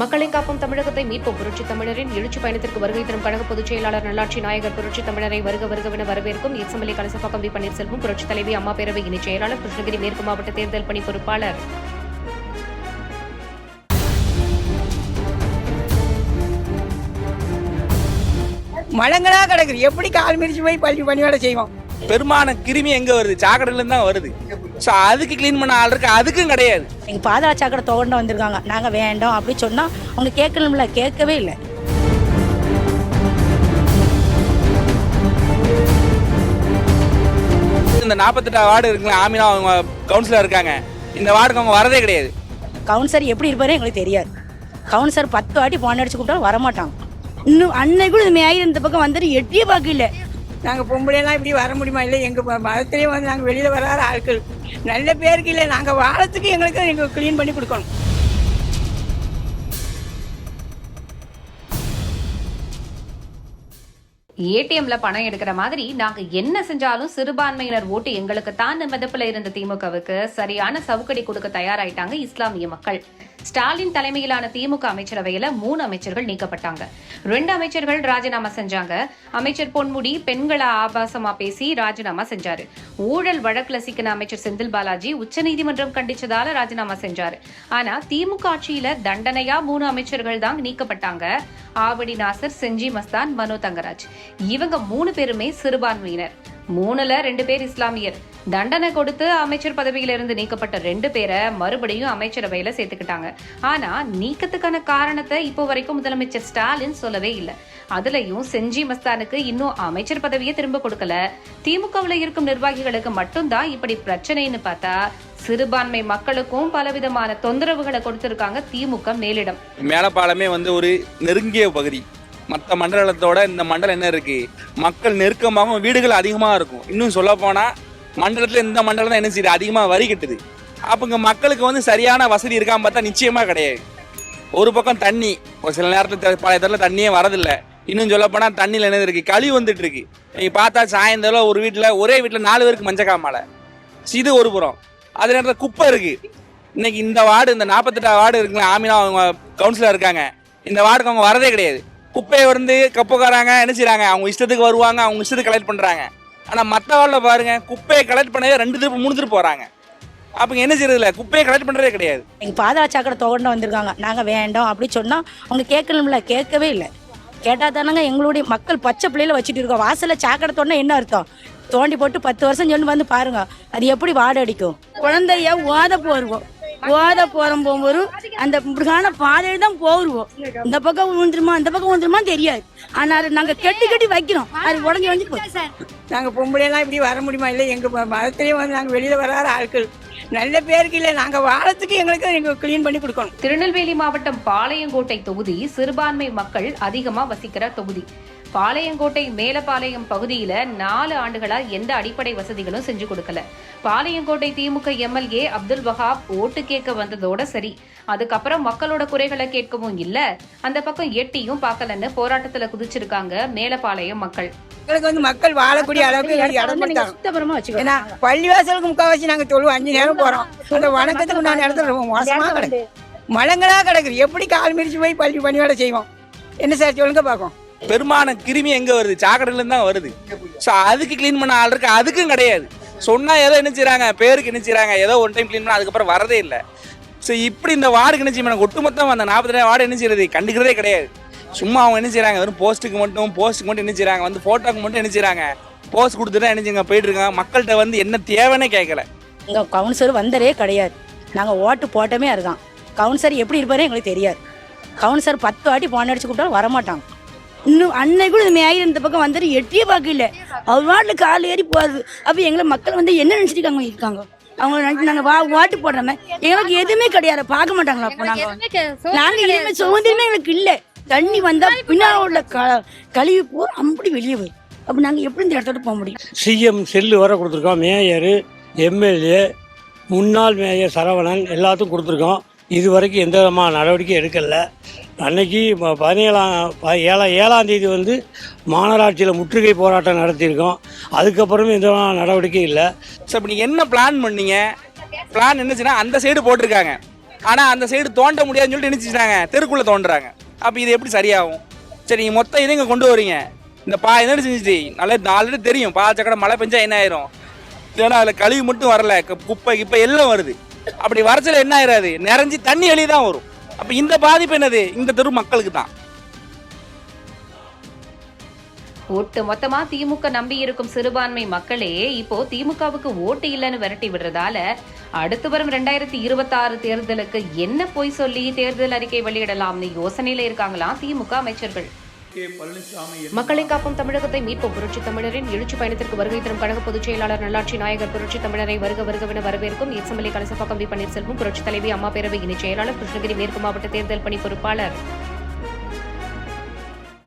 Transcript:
மக்களை காக்கும் தமிழகத்தை மீட்போம். புரட்சி தமிழரின் எழுச்சி பயணத்திற்கு வருகை தரும் கழக பொதுச் செயலாளர் நல்லாட்சி நாயகர் புரட்சி தமிழரை வருக வருகவென வரவேற்கும் எக்ஸ்எம்எல்ஏ கலசப்பாக்கம் வி பன்னீர்செல்வம் புரட்சி தலைவி அம்மா பேரவை இணைச் செயலாளர் கிருஷ்ணகிரி மேற்கு மாவட்ட தேர்தல் பணி பொறுப்பாளர். மலங்களா கிடக்குது. எப்படி கால் மிதிச்சு போய் பள்ளி பணியோட செய்வோம் பெருமான கிருமி எங்க வருது? சாக்கடையில இருந்து தான் வருது. ஸோ அதுக்கு க்ளீன் பண்ண ஆள் இருக்கு. அதுக்கும் கிடையாது. எங்கள் பாதாள சாக்கடை துவண்டு வந்திருக்காங்க. நாங்கள் வேண்டாம் அப்படி சொன்னால் அவங்க கேட்கணும்ல கேட்கவே இல்லை. இந்த நாற்பத்தெட்டு வார்டு இருக்குல்ல ஆமினா அவங்க கவுன்சிலர் இருக்காங்க. இந்த வார்டுக்கு அவங்க வரதே கிடையாது. கவுன்சர் எப்படி இருப்பாரு எங்களுக்கு தெரியாது. கவுன்சர் பத்து வாட்டி போன் அடிச்சு கூப்பிட்டாலும் வரமாட்டாங்க. இன்னும் அன்னைக்கு கூட இந்த மேயிரம் இந்த பக்கம் வந்துட்டு எட்டியே பார்க்கல. நாங்கள் பொம்பளையெல்லாம் இப்படி வர முடியுமா? இல்லை எங்கள் மதத்திலேயே வந்து நாங்கள் வெளியில் வராத ஆட்கள். நல்ல பேருக்கு இல்லை நாங்கள் வாழத்துக்கு எங்களுக்கு எங்களுக்கு க்ளீன் பண்ணி கொடுக்கணும். ஏடிஎம்ல பணம் எடுக்கிற மாதிரி நாங்க என்ன செஞ்சாலும் சிறுபான்மையினர் ஓட்டு எங்களுக்கு தான் மிதப்புல இருந்த திமுகவுக்கு சரியான சவுக்கடி கொடுக்க தயாராயிட்டாங்க இஸ்லாமிய மக்கள். ஸ்டாலின் தலைமையிலான திமுக அமைச்சரவையில மூணு அமைச்சர்கள் நீக்கப்பட்டாங்க. ரெண்டு அமைச்சர்கள் ராஜினாமா செஞ்சாங்க. அமைச்சர் பொன்முடி பெண்களை ஆபாசமா பேசி ராஜினாமா செஞ்சாரு. ஊழல் வழக்குல சிக்கின அமைச்சர் செந்தில் பாலாஜி உச்சநீதிமன்றம் கண்டிச்சதால ராஜினாமா செஞ்சாரு. ஆனா திமுக ஆட்சியில தண்டனையா மூணு அமைச்சர்கள் தான் நீக்கப்பட்டாங்க. ஆவடி நாசர் செஞ்சி மஸ்தான் மனோ தங்கராஜ். இவங்க மூணு பேருமே சிறுபான்மையினர். மூணுல ரெண்டு பேர் இஸ்லாமியர். தண்டனை கொடுத்து அமைச்சர் பதவியில இருந்து நீக்கப்பட்ட ரெண்டு பேரை மறுபடியும் அமைச்சரவையில சேர்த்துக்கிட்டாங்க. ஆனா நீக்கத்துக்கான காரணத்தை இப்போ வரைக்கும் முதலமைச்சர் ஸ்டாலின் சொல்லவே இல்லை. அதுலயும் செஞ்சி மஸ்தானுக்கு இன்னும் அமைச்சர் பதவியை திரும்ப கொடுக்கல. திமுகவுல இருக்கும் நிர்வாகிகளுக்கு மட்டும்தான் இப்படி பிரச்சனைன்னு பார்த்தா சிறுபான்மை மக்களுக்கும் பலவிதமான தொந்தரவுகளை கொடுத்திருக்காங்க திமுக மேலிடம். மேலப்பாலமே வந்து ஒரு நெருங்கிய பகுதி. மற்ற மண்டலத்தோட இந்த மண்டலம் என்ன இருக்கு? மக்கள் நெருக்கமாகவும் வீடுகள் அதிகமாக இருக்கும். இன்னும் சொல்ல போனால் மண்டலத்தில் இந்த மண்டலம் தான் என்ன செய்யுது? அதிகமாக வரி கட்டுது. அப்போ இங்கே மக்களுக்கு வந்து சரியான வசதி இருக்கான்னு பார்த்தா நிச்சயமாக கிடையாது. ஒரு பக்கம் தண்ணி ஒரு சில நேரத்தில் பழைய இடத்துல தண்ணியே வரதில்லை. இன்னும் சொல்ல போனால் தண்ணியில் என்னது இருக்கு? கழிவு வந்துட்டு இருக்கு நீங்கள் பார்த்தா சாயந்தரம் ஒரு வீட்டில் ஒரே வீட்டில் நாலு பேருக்கு மஞ்சக்காமலை இது ஒரு புறம். அதே நேரத்தில் குப்பை இருக்கு. இன்னைக்கு இந்த வார்டு இந்த நாற்பத்தெட்டு வார்டு இருக்குங்களா ஆமினா அவங்க கவுன்சிலர் இருக்காங்க. இந்த வார்டுக்கு அவங்க வரதே கிடையாது. குப்பையை வந்து கப்புக்காராங்க என்ன செய்கிறாங்க அவங்க இஷ்டத்துக்கு வருவாங்க அவங்க இஷ்டத்துக்கு கலெக்ட் பண்ணுறாங்க ஆனால் மற்ற வார்டில் பாருங்க குப்பையை கலெக்ட் பண்ணவே ரெண்டு திருப்பு மூணு திருப்பு போகிறாங்க அப்போ என்ன செய்யறதில்ல குப்பையை கலெக்ட் பண்ணுறதே கிடையாது. எங்கள் பாதாள சாக்கடை துவண்டு வந்திருக்காங்க. நாங்கள் வேண்டாம் அப்படி சொன்னால் அவங்க கேட்கணும்ல கேட்கவே இல்லை. கேட்டால் தானங்க எங்களுடைய மக்கள் பச்சை பிள்ளையில வச்சுட்டு இருக்கோம். வாசலில் சாக்கடை தோண்டினா என்ன அர்த்தம்? தோண்டி போட்டு பத்து வருஷம் சொல்லி வந்து பாருங்க. அது எப்படி வாடை அடிக்கும் குழந்தைய ஓத போருவோம். ஓத போகிறோம் போகும்போது அந்த இப்படிக்கான பாதையில் தான் போடுவோம் இந்த பக்கம் விழுந்துருமா அந்த பக்கம் விழுந்துருமா தெரியாது. ஆனால் அது நாங்கள் கெட்டி கட்டி வைக்கிறோம். அது உடஞ்சி வந்து போச்சு. நாங்கள் பொம்பளையெல்லாம் இப்படி வர முடியுமா? இல்லை எங்கள் மதத்திலேயே வந்து நாங்கள் வெளியில் வராத ஆட்கள். நல்ல பேருக்கு இல்லை நாங்கள் வாழத்துக்கு எங்களுக்கு எங்கள் க்ளீன் பண்ணி கொடுக்கணும். திருநெல்வேலி மாவட்டம் பாளையங்கோட்டை தொகுதி சிறுபான்மை மக்கள் அதிகமா வசிக்கிற தொகுதி. பாளையங்கோட்டை மேலப்பாளையம் பகுதியில நாலு ஆண்டுகளா எந்த அடிப்படை வசதிகளும் செஞ்சு கொடுக்கல. பாளையங்கோட்டை திமுக எம்எல்ஏ அப்துல் வஹாப் ஓட்டு கேட்க வந்ததோட சரி. அதுக்கப்புறம் மக்களோட குறைகளை கேட்கவும் இல்ல. அந்த பக்கம் எட்டியும் பார்க்கலன்னு போராட்டத்துல குதிச்சிருக்காங்க மேலப்பாளையம் மக்கள். எங்களுக்கு வந்து மக்கள் வாழக்கூடிய அளவுக்கு ஏன்னா பள்ளிவாசலுக்கு முக்கால்வாசி நாங்கள் தொழுவோம் அஞ்சு நேரம் போகிறோம் அந்த வணக்கத்துக்கு நான் இடத்துல ரொம்ப மோசமாக கிடக்கு. மலங்களா கிடக்குது. எப்படி கால் மிதிச்சு போய் பள்ளி பணியோட செய்வோம்? என்ன சார் சொல்லுங்க பார்ப்போம். பெருமான கிருமி எங்க வருது? சாக்கடையிலேருந்து தான் வருது. ஸோ அதுக்கு க்ளீன் பண்ண ஆள் இருக்கு. அதுக்கும் கிடையாது. சொன்னால் ஏதோ என்ன பேருக்கு என்ன ஏதோ ஒன் டைம் க்ளீன் பண்ண அதுக்கப்புறம் வரதே இல்லை. ஸோ இப்படி இந்த வார்டுக்கு என்ன செய்யணும் ஒட்டுமொத்தம் அந்த நாற்பத்தி வார்டு என்ன செய்யறது கண்டுக்கிறதே கிடையாது. சும்மா அவங்க என்ன செய்கிறாங்க வெறும் போஸ்ட்டுக்கு மட்டும் போஸ்ட்டுக்கு மட்டும் என்ன செய்கிறாங்க வந்து ஃபோட்டோக்கு மட்டும் என்ன செய்கிறாங்க போஸ்ட் கொடுத்துட்டு என்ன செய்யுங்க? போயிட்டு இருக்காங்க. மக்கள்கிட்ட வந்து என்ன தேவைன்னே கேட்கல இங்கே கவுன்சிலர் வந்ததே கிடையாது. நாங்கள் ஓட்டு போட்டோமே அதுதான். கவுன்சிலர் எப்படி இருப்பாரு எங்களுக்கு தெரியாது. கவுன்சிலர் பத்து வாட்டி போன் அடிச்சு கூப்பிட்டாலும் வரமாட்டாங்க. இன்னும் அன்னைக்கு கூட இந்த மேயிரம் இந்த பக்கம் வந்துட்டு எட்டியே பார்க்கல. அவர் வாட்டில் கால் ஏறி போகுது அப்போ எங்களை மக்கள் வந்து என்ன நினச்சிட்டு இருக்காங்க இருக்காங்க? அவங்க நினைச்சு நாங்கள் வா ஓட்டு போடுறோமே. எங்களுக்கு எதுவுமே கிடையாது. பார்க்க மாட்டாங்களா அப்போ நாங்கள் நாங்கள் எதுவுமே சுதந்திரமே எங்களுக்கு இல்லை. தண்ணி வந்தால் பின்னால் உள்ள க கழிவு பூரா அப்படி வெளியே வரும் அப்போ நாங்கள் எப்படி இந்த இடத்தோட போக முடியும்? சிஎம் செல்லு வர கொடுத்துருக்கோம் மேயரு எம்எல்ஏ முன்னாள் மேயர் சரவணன் எல்லாத்துக்கும் கொடுத்துருக்கோம் இது வரைக்கும் எந்த விதமான நடவடிக்கையும் எடுக்கலை. அன்னைக்கு ப- பதினேழாம் ப- ஏழா ஏழாம் தேதி வந்து மாநகராட்சியில் முற்றுகை போராட்டம் நடத்தியிருக்கோம். அதுக்கப்புறமே எந்த விதமான நடவடிக்கையும் இல்லை. சார் இப்போ நீங்கள் என்ன பிளான் பண்ணீங்க? பிளான் என்னச்சுன்னா அந்த சைடு போட்டிருக்காங்க. ஆனால் அந்த சைடு தோண்ட முடியாதுன்னு சொல்லிட்டு நினைச்சிட்டாங்க. தெருக்குள்ளே தோண்டுறாங்க. அப்போ இது எப்படி சரியாகும்? சரி நீங்கள் மொத்தம் இதை இங்கே கொண்டு வரீங்க? இந்த பா என்ன செஞ்சுட்டு நல்லா ஆல்ரெடி தெரியும். பாச்சக்கடை மழை பெஞ்சா என்ன ஆயிரும்? ஏன்னா அதில் கழிவு மட்டும் வரல. குப்பை கிப்பை எல்லாம் வருது. அப்படி வறட்சியில் என்ன ஆயிராது? நிறைஞ்சி தண்ணி வெளியே தான் வரும். அப்போ இந்த பாதிப்பு என்னது? இந்த தெரு மக்களுக்கு தான். ஒட்டு மொத்தமா திமுக நம்பி இருக்கும் சிறுபான்மை மக்களே இப்போ திமுகவுக்கு ஓட்டு இல்லைன்னு விரட்டி விடுறதால அடுத்து வரும் ரெண்டாயிரத்தி இருபத்தி ஆறு தேர்தலுக்கு என்ன போய் சொல்லி தேர்தல் அறிக்கை வெளியிடலாம்னு யோசனையில இருக்காங்களாம் திமுக அமைச்சர்கள்? மக்களை காப்போம் தமிழகத்தை மீட்போம். புரட்சி தமிழரின் எழுச்சி பயணத்திற்கு வருகை தரும் கழக பொதுச் செயலாளர் நல்லாட்சி நாயகர் புரட்சி தமிழரை வருக வருகவென வரவேற்கும் எஸ்எம்எல்ஏ கலசப்பாக்கம் வி பன்னீர்செல்வம் புரட்சி தலைவி அம்மா பேரவை இணைச் செயலாளர் கிருஷ்ணகிரி மேற்கு மாவட்ட தேர்தல் பணி பொறுப்பாளர்.